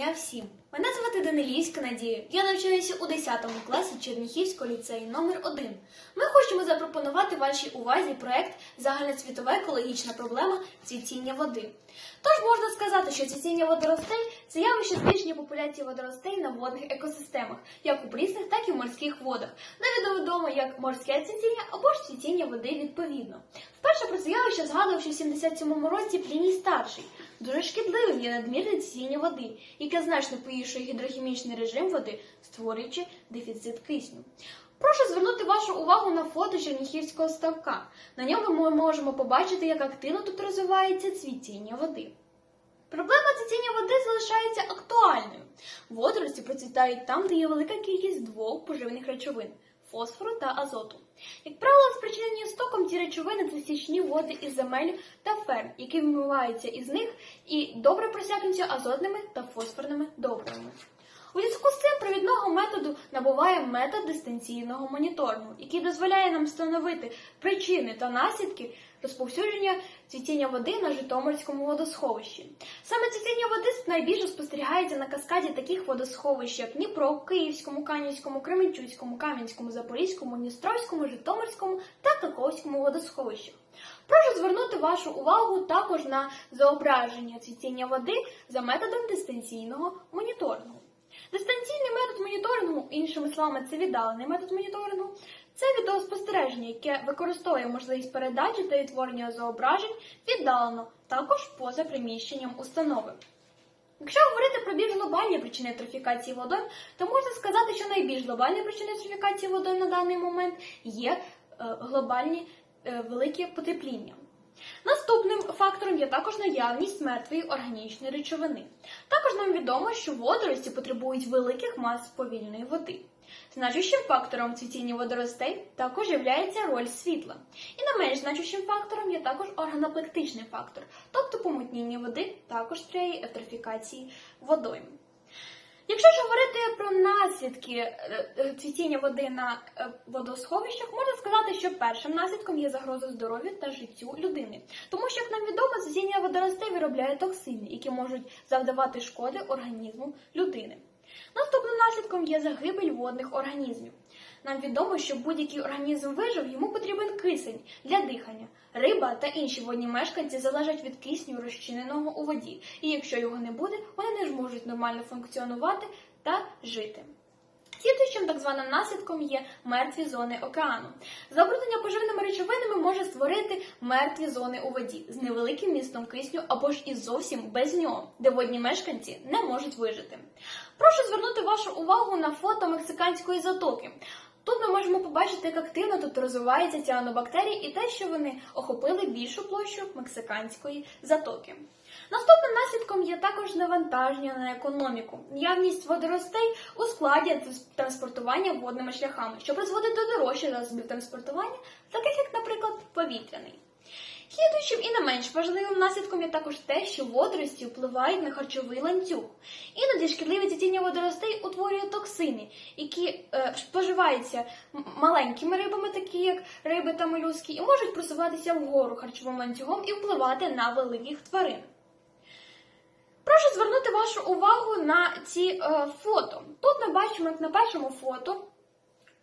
Я всім. Мене звати Данилівська Надія. Я навчаюся у 10 класі Черніхівського ліцею номер 1 Ми хочемо запропонувати вашій увазі проект Загальноцвітова екологічна проблема цвітіння води. Тож можна сказати, що цвітіння водоростей це явище збільшення популяції водоростей на водних екосистемах, як у прісних, так і в морських водах. Навіть відомо як морське цвітіння або ж цвітіння води відповідно. Вперше про це явище згадував ще в 77 році Пліній старший. Дуже шкідливим є надмірне цвітіння води, яке значно погіршує гідрохімічний режим води, створюючи дефіцит кисню. Прошу звернути вашу увагу на фото Черніхівського ставка. На ньому ми можемо побачити, як активно тут розвивається цвітіння води. Проблема цвітіння води залишається актуальною. Водорості процвітають там, де є велика кількість двох поживних речовин фосфору та азоту. Як правило, спричинені стоком ці речовини це стічні води із земель та ферм, які вимиваються із них і добре просякнуться азотними та фосфорними добривами. У зв'язку з цим провідного методу набуває метод дистанційного моніторингу, який дозволяє нам встановити причини та наслідки розповсюдження цвітіння води на Житомирському водосховищі. Саме цвітіння води найбільше спостерігається на каскаді таких водосховищ, як Дніпро, Київському, Канівському, Кременчуцькому, Кам'янському, Запорізькому, Дністровському, Житомирському та Каковському водосховищах. Прошу звернути вашу увагу також на зображення цвітіння води за методом дистанційного моніторингу. Дистанційний метод моніторингу, іншими словами, це віддалений метод моніторингу, це відеоспостереження, яке використовує можливість передачі та відтворення зображень віддалено, також поза приміщенням установи. Якщо говорити про більш глобальні причини евтрофікації водойм, то можна сказати, що найбільш глобальні причини евтрофікації водойм на даний момент є е, глобальні е, великі потепління. Наступним фактором є також наявність мертвої органічної речовини. Також нам відомо, що водорості потребують великих мас повільної води. Значущим фактором цвітіння водоростей також є роль світла. І не менш значущим фактором є також органоплектичний фактор, тобто помутніння води також сприяє евтрофікації водойм. Якщо ж говорити про наслідки е, е, цвітіння води на е, водосховищах, можна сказати, що першим наслідком є загроза здоров'ю та життю людини, тому що, як нам відомо, цвітіння водоростей виробляє токсини, які можуть завдавати шкоди організму людини. Наступним наслідком є загибель водних організмів. Нам відомо, що будь-який організм вижив, йому потрібен кисень для дихання. Риба та інші водні мешканці залежать від кисню, розчиненого у воді, і якщо його не буде, вони не зможуть нормально функціонувати та жити. Слідуючим так званим наслідком є мертві зони океану. Забруднення поживними речовинами може створити мертві зони у воді з невеликим містом кисню або ж і зовсім без нього, де водні мешканці не можуть вижити. Прошу звернути вашу увагу на фото мексиканської затоки. Тут ми можемо побачити, як активно тут розвиваються ціанобактерії і те, що вони охопили більшу площу мексиканської затоки. Наступним наслідком є також навантаження на економіку, явність водоростей у складі транспортування водними шляхами, що призводить до дорожчих засобів транспортування, таких як, наприклад, повітряний. Слідуючим і не менш важливим наслідком є також те, що водорості впливають на харчовий ланцюг. Іноді шкідливе цвітіння водоростей утворює токсини, які е, споживаються маленькими рибами, такі як риби та молюски, і можуть просуватися вгору харчовим ланцюгом і впливати на великих тварин. Прошу звернути вашу увагу на ці е, фото. Тут ми бачимо, як на першому фото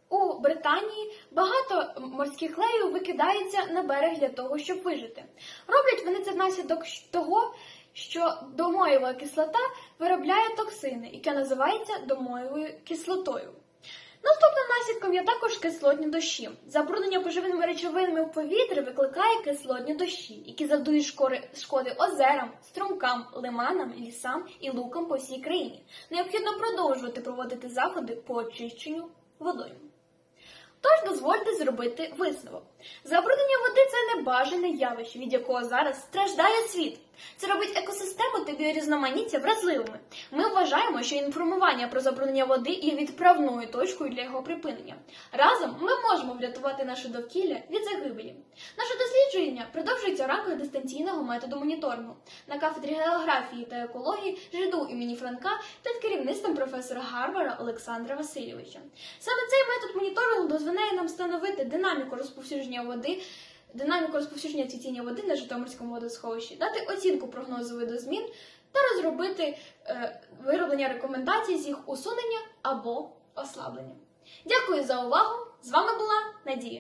у Британії багато морських леїв викидається на берег для того, щоб вижити. Роблять вони це внаслідок того, що домоєва кислота виробляє токсини, яке називається домоєвою кислотою. Наступним наслідком є також кислотні дощі. Забруднення поживними речовинами в повітрі викликає кислотні дощі, які завдають шкори- шкоди озерам, струмкам, лиманам, лісам і лукам по всій країні. Необхідно продовжувати проводити заходи по очищенню водою. Тож дозвольте зробити висновок. Забруднення води це небажане явище, від якого зараз страждає світ. Це робить екосистему та біорізноманіття вразливими. Ми вважаємо, що інформування про забруднення води є відправною точкою для його припинення. Разом ми можемо врятувати наше довкілля від загибелі. Наше дослідження продовжується в рамках дистанційного методу моніторингу на кафедрі географії та екології ЖДУ імені Франка під керівництвом професора Гарвара Олександра Васильовича. Саме цей метод моніторингу дозволяє встановити динаміку розповсюдження води. Динаміку розповсюдження цвітіння води на Житомирському водосховищі, дати оцінку прогнозу видозмін та розробити е, вироблення рекомендацій з їх усунення або ослаблення. Дякую за увагу! З вами була Надія.